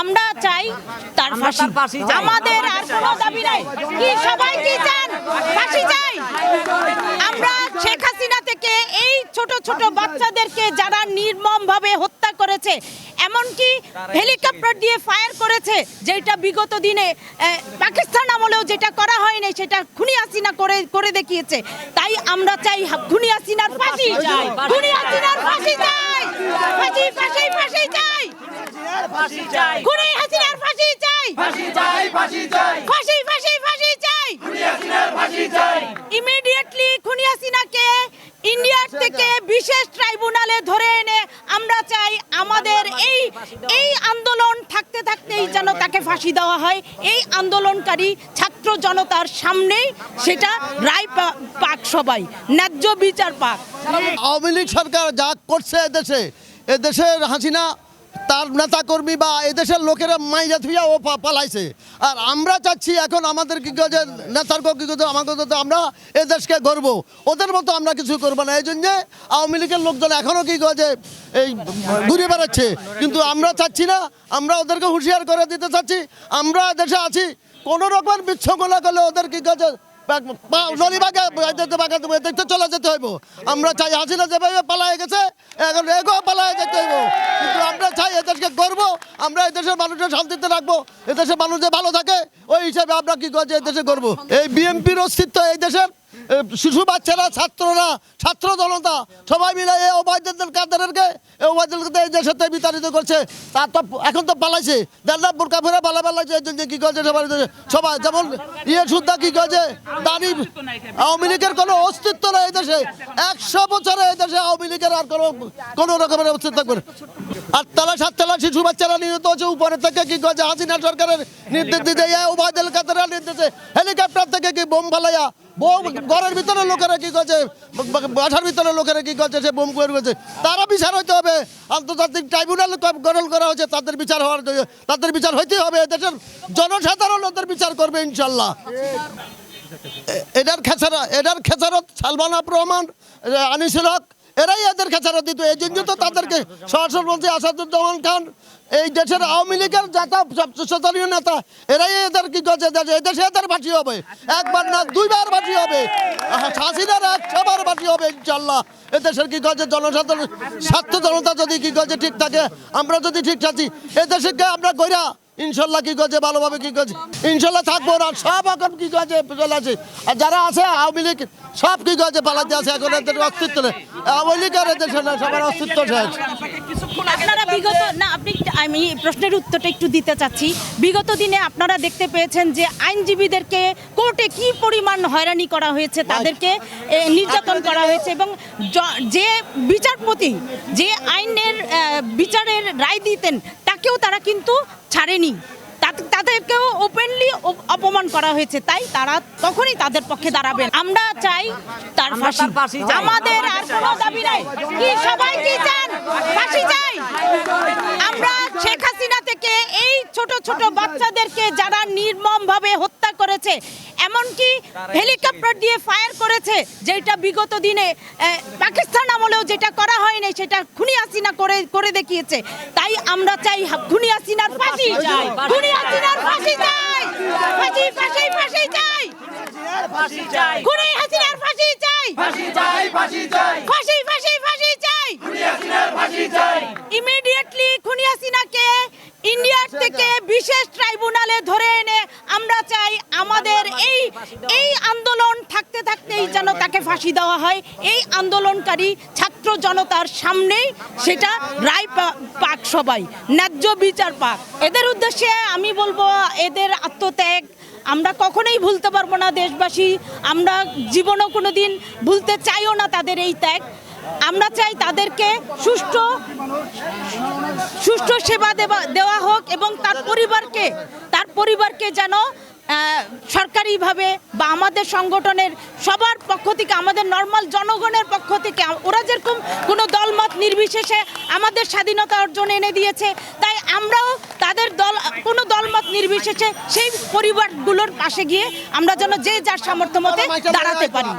আমরা চাই তার ফাঁসি। আমাদের আর কোনো দাবি নাই। কি সবাই কি চান? ফাঁসি চাই। আমরা শেখ হাসিনা থেকে এই ছোট ছোট বাচ্চাদেরকে যারা নির্মম ভাবে হত্যা করেছে এমনকি হেলিকপ্টার দিয়ে ফায়ার করেছে যেটা বিগত দিনে পাকিস্তান আমলেও যেটা করা হয়নি সেটা খুনি হাসিনা করে করে দেখিয়েছে। তাই আমরা চাই খুনি হাসিনার ফাঁসি খুনি হাসিনার ফাঁসি চাই। ফাঁসি ফাঁসি ফাঁসি চাই। খুনি হাসিনার ফাঁসি চাই। ফাঁসি চাই ফাঁসি চাই। ফাঁসি ফাঁসি ফাঁসি চাই। ফাঁসি চাই। ইমিডিয়েটলি খুনি হাসিনাকে ইন্ডিয়ার থেকে বিশেষ ট্রাইব্যুনালে ধরে এনে আমরা চাই আমাদের এই এই আন্দোলন থাকতে থাকতেই যেন তাকে ফাঁসি দেওয়া হয়। এই আন্দোলনকারী ছাত্র জনতার সামনেই সেটা রায় পা- পাক সবাই ন্যায্য বিচার পাক। আওয়ামী লীগ সরকার যা করছে এদেশে এদেশের হাসিনা তার নেতাকর্মী বা এদেশের লোকেরা মাইরা থুইয়া ও পালাইছে। আর আমরা চাচ্ছি এখন আমাদের কি কাজে নেতার কি আমাদের আমরা এদেশকে গর্ব। ওদের মতো আমরা কিছু করব না। এই জন্যে আওয়ামী লীগের লোকজন এখনও কি কাজে এই ঘুরে বেড়াচ্ছে। কিন্তু আমরা চাচ্ছি না, আমরা ওদেরকে হুঁশিয়ার করে দিতে চাচ্ছি। আমরা দেশে আছি। কোনো রকম বিচ্ছঙ্গলা করলে ওদের কি কাজে চলে যেতে হইব। আমরা চাই যেভাবে গেছে, এখন যেতে কিন্তু আমরা চাই আমরা শান্তিতে রাখব মানুষ যে ভালো থাকে, ওই হিসাবে আমরা কি করছি এই এদেশে গর্ব এই বিএনপির অস্তিত্ব এই দেশের। শিশু বাচ্চারা, ছাত্ররা, ছাত্র জনতা, সবাই মিলে এই ওবায়দুল কাদেরকে এই ওবায়দুল কাদের এই থেকে বিতাড়িত করছে। তার তো এখন তো পালাইছে। দেড় বোরকা ফেরে পালা পালাইছে কি করছে, সবাই সবাই যেমন ইয়ে সুদ্ধা কি করছে, দানি, আওয়ামী লীগের কোনো অস্তিত্ব নেই এই দেশে। একশো বছরে এই দেশে আওয়ামী লীগের আর কোনো কোনো রকমের অস্তিত্ব থাকবে না। আর তালা সাত শিশু বাচ্চারা নিহত হচ্ছে উপরে থেকে কি করছে হাসিনা সরকারের নির্দেশ দিতে ওবায়দুল কাদের নির্দেশে হেলিকপ্টার থেকে কি বোম ফালাইয়া, বোম ঘরের ভিতরে লোকেরা কি করছে? বাসার ভিতরে লোকেরা কি করছে? সে বোম করে করছে তারা বিচার হইতে হবে। আন্তর্জাতিক ট্রাইব্যুনাল গঠন করা হয়েছে। তাদের বিচার হওয়ার তাদের বিচার হইতে হবে। দেশের জনসাধারণ ওদের বিচার করবে ইনশাল্লাহ এটার খেসারা এটার খেসারত সালমান আপ রহমান আনিসুল হক এরাই এদের খেসারত দিত এই জন্য তো তাদেরকে সরাসরি আসাদুজ্জামান খান এই দেশের আওয়ামী লীগের যাতা সচনীয় নেতা এরাই এদের কি করছে? দেশে এদেশে এদের বাঁচি হবে। একবার না দুইবার বাঁচি হবে। হাসিনার একশোবার বাঁচি হবে ইনশাল্লাহ এদেশের কি করছে? জনসাধারণ স্বার্থ জনতা যদি কি করছে ঠিক থাকে আমরা যদি ঠিক থাকি এদেশে আমরা গইরা ইনশাল্লাহ কি করছে? ভালোভাবে কি করছে? ইনশাল্লাহ থাকব না। সব এখন কি করছে? চলে আছে আর যারা আছে আওয়ামী লীগ সব কি করছে? পালাতে আছে এখন এদের অস্তিত্ব নেই। আওয়ামী লীগ আর এদের সবার অস্তিত্ব শেষ আপনারা বিগত না আপনি আমি প্রশ্নের উত্তরটা একটু দিতে চাচ্ছি। বিগত দিনে আপনারা দেখতে পেয়েছেন যে আইনজীবীদেরকে কোর্টে কি পরিমাণ হয়রানি করা হয়েছে তাদেরকে নির্যাতন করা হয়েছে এবং যে বিচারপতি যে আইনের বিচারের রায় দিতেন তাকেও তারা কিন্তু ছাড়েনি। তাদেরকেও ওপেনলি অপমান করা হয়েছে। তাই তারা তখনই তাদের পক্ষে দাঁড়াবেন। আমরা চাই তার ফাঁসি। আমাদের আর কোনো দাবি নাই। কি সবাই কি চান? ফাঁসি চাই। আমরা শেখ হাসিনা থেকে এই ছোট ছোট বাচ্চাদেরকে যারা নির্মম ভাবে হত্যা করেছে এমনকি হেলিকপ্টার দিয়ে ফায়ার করেছে যেটা বিগত দিনে যেটা করা হয়নি সেটা খুনি হাসিনা করে করে দেখিয়েছে। তাই আমরা চাই খুনি হাসিনার ফাঁসি খুনি হাসিনার ফাঁসি চাই। ফাঁসি ফাঁসি ফাঁসি চাই। ফাঁসি চাই। খুনি হাসিনার ফাঁসি চাই। ফাঁসি চাই ফাঁসি চাই। ফাঁসি ফাঁসি ফাঁসি চাই। ফাঁসি চাই। ইমিডিয়েটলি খুনি হাসিনাকে ইন্ডিয়ার থেকে বিশেষ ট্রাইব্যুনালে ধরে এনে আমরা চাই আমাদের এই এই আন্দোলন থাকতে থাকতেই যেন তাকে ফাঁসি দেওয়া হয়। এই আন্দোলনকারী ছাত্র জনতার সামনেই সেটা রায় পাক সবাই ন্যায্য বিচার পাক। এদের উদ্দেশ্যে আমি বলব এদের আত্মত্যাগ আমরা কখনোই ভুলতে পারব না দেশবাসী। আমরা জীবনও কোনো দিন ভুলতে চাইও না তাদের এই ত্যাগ। আমরা চাই তাদেরকে সুষ্ঠু সুষ্ঠু সেবা দেওয়া হোক এবং তার পরিবারকে তার পরিবারকে যেন আহ, সরকারিভাবে বা আমাদের সংগঠনের সবার পক্ষ থেকে আমাদের নর্মাল জনগণের পক্ষ থেকে ওরা যেরকম কোনো দলমত নির্বিশেষে আমাদের স্বাধীনতা অর্জন এনে দিয়েছে তাই আমরাও তাদের দল কোনো দলমত নির্বিশেষে সেই পরিবারগুলোর পাশে গিয়ে আমরা যেন যে যার সামর্থ্য মতে দাঁড়াতে পারি।